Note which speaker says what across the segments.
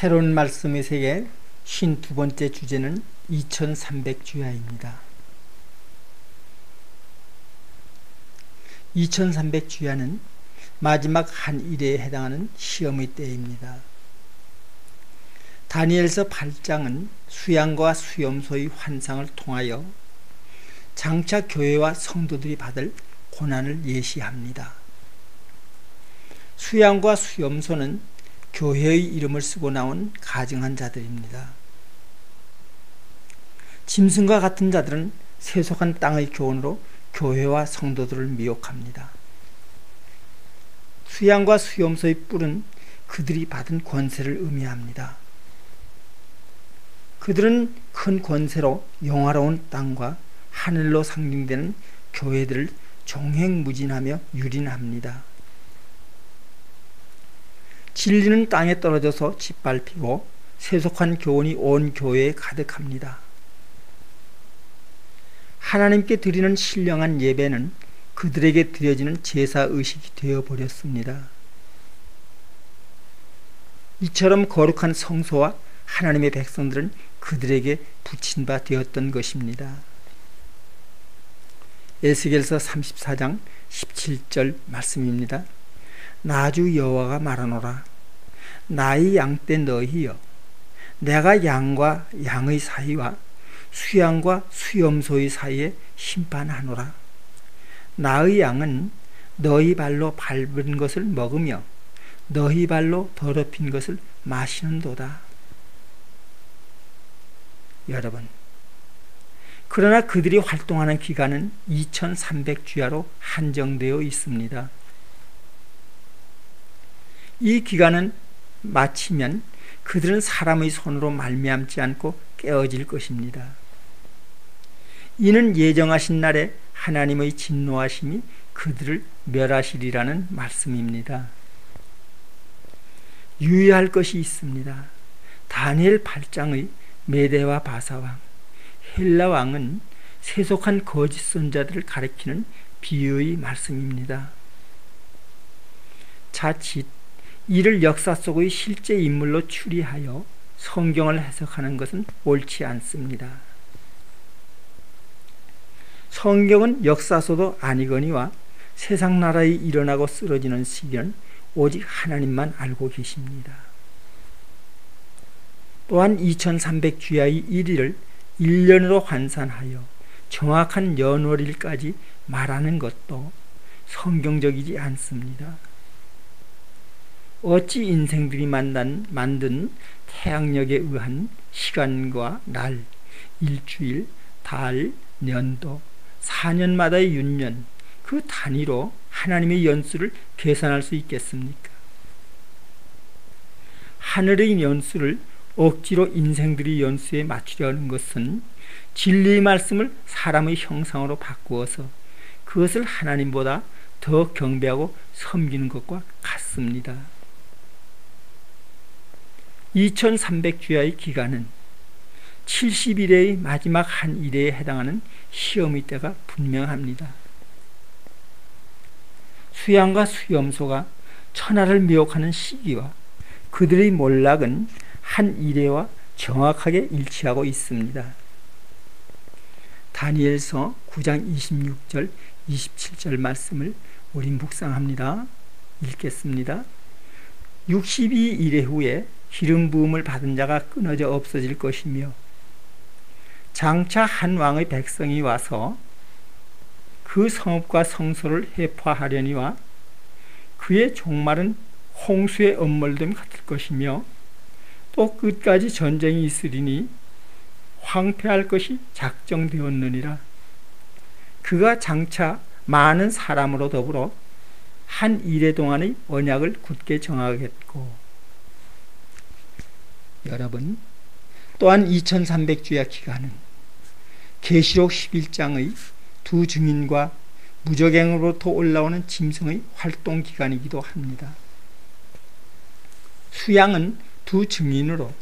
Speaker 1: 새로운 말씀의 세계 52번째 주제는 2300주야입니다. 2300주야는 마지막 한 일에 해당하는 시험의 때입니다. 다니엘서 8장은 수양과 수염소의 환상을 통하여 장차 교회와 성도들이 받을 고난을 예시합니다. 수양과 수염소는 교회의 이름을 쓰고 나온 가증한 자들입니다. 짐승과 같은 자들은 세속한 땅의 교훈으로 교회와 성도들을 미혹합니다. 수양과 수염소의 뿔은 그들이 받은 권세를 의미합니다. 그들은 큰 권세로 영화로운 땅과 하늘로 상징되는 교회들을 종횡무진하며 유린합니다. 진리는 땅에 떨어져서 짓밟히고 세속한 교훈이 온 교회에 가득합니다. 하나님께 드리는 신령한 예배는 그들에게 드려지는 제사 의식이 되어 버렸습니다. 이처럼 거룩한 성소와 하나님의 백성들은 그들에게 붙인 바 되었던 것입니다. 에스겔서 34장 17절 말씀입니다. 나주 여호와가 말하노라. 나의 양때 너희여 내가 양과 양의 사이와 수양과 수염소의 사이에 심판하노라. 나의 양은 너희 발로 밟은 것을 먹으며 너희 발로 더럽힌 것을 마시는도다. 여러분 그러나 그들이 활동하는 기간은 2300주야로 한정되어 있습니다. 이 기간은 마치면 그들은 사람의 손으로 말미암지 않고 깨어질 것입니다. 이는 예정하신 날에 하나님의 진노하심이 그들을 멸하시리라는 말씀입니다. 유의할 것이 있습니다. 다니엘 8장의 메대와 바사왕, 헬라 왕은 세속한 거짓 선자들을 가리키는 비유의 말씀입니다. 자칫 이를 역사 속의 실제 인물로 추리하여 성경을 해석하는 것은 옳지 않습니다. 성경은 역사서도 아니거니와 세상 나라에 일어나고 쓰러지는 시기는 오직 하나님만 알고 계십니다. 또한 2300주야의 1일을 1년으로 환산하여 정확한 연월일까지 말하는 것도 성경적이지 않습니다. 어찌 인생들이 만난, 만든 태양력에 의한 시간과 날, 일주일, 달, 년도, 4년마다의 윤년, 그 단위로 하나님의 연수를 계산할 수 있겠습니까? 하늘의 연수를 억지로 인생들이 연수에 맞추려는 것은 진리의 말씀을 사람의 형상으로 바꾸어서 그것을 하나님보다 더 경배하고 섬기는 것과 같습니다. 2300주야의 기간은 70일의 마지막 한 일에 해당하는 시험의 때가 분명합니다. 수양과 수염소가 천하를 미혹하는 시기와 그들의 몰락은 한 일회와 정확하게 일치하고 있습니다. 다니엘서 9장 26절 27절 말씀을 우리 묵상합니다. 읽겠습니다. 62일의 후에 기름 부음을 받은 자가 끊어져 없어질 것이며 장차 한 왕의 백성이 와서 그 성읍과 성소를 해파하려니와 그의 종말은 홍수의 엄몰됨 같을 것이며 또 끝까지 전쟁이 있으리니 황폐할 것이 작정되었느니라. 그가 장차 많은 사람으로 더불어 한 일해 동안의 언약을 굳게 정하겠고 여러분 또한 2300주야 기간은 계시록 11장의 두 증인과 무적행으로부터 올라오는 짐승의 활동 기간이기도 합니다. 수양은 두 증인으로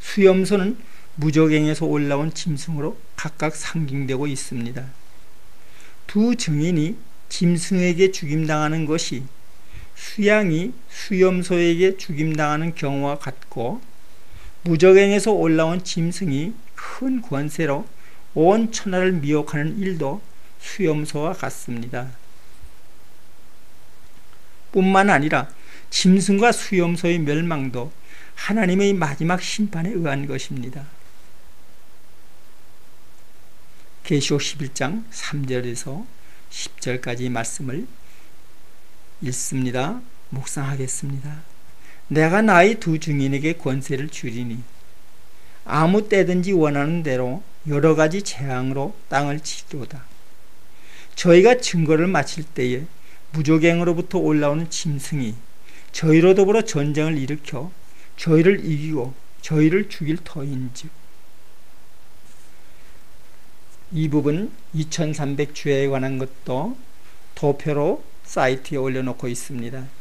Speaker 1: 수염소는 무적행에서 올라온 짐승으로 각각 상징되고 있습니다. 두 증인이 짐승에게 죽임당하는 것이 수양이 수염소에게 죽임당하는 경우와 같고 무적행에서 올라온 짐승이 큰 권세로 온 천하를 미혹하는 일도 수염소와 같습니다. 뿐만 아니라 짐승과 수염소의 멸망도 하나님의 마지막 심판에 의한 것입니다. 계시록 11장 3절에서 10절까지 말씀을 읽습니다. 묵상하겠습니다. 내가 나의 두 증인에게 권세를 주리니 아무 때든지 원하는 대로 여러 가지 재앙으로 땅을 치도다. 저희가 증거를 마칠 때에 무조갱으로부터 올라오는 짐승이 저희로 더불어 전쟁을 일으켜 저희를 이기고 저희를 죽일 터인즉 이 부분 2300주에 관한 것도 도표로 사이트에 올려놓고 있습니다.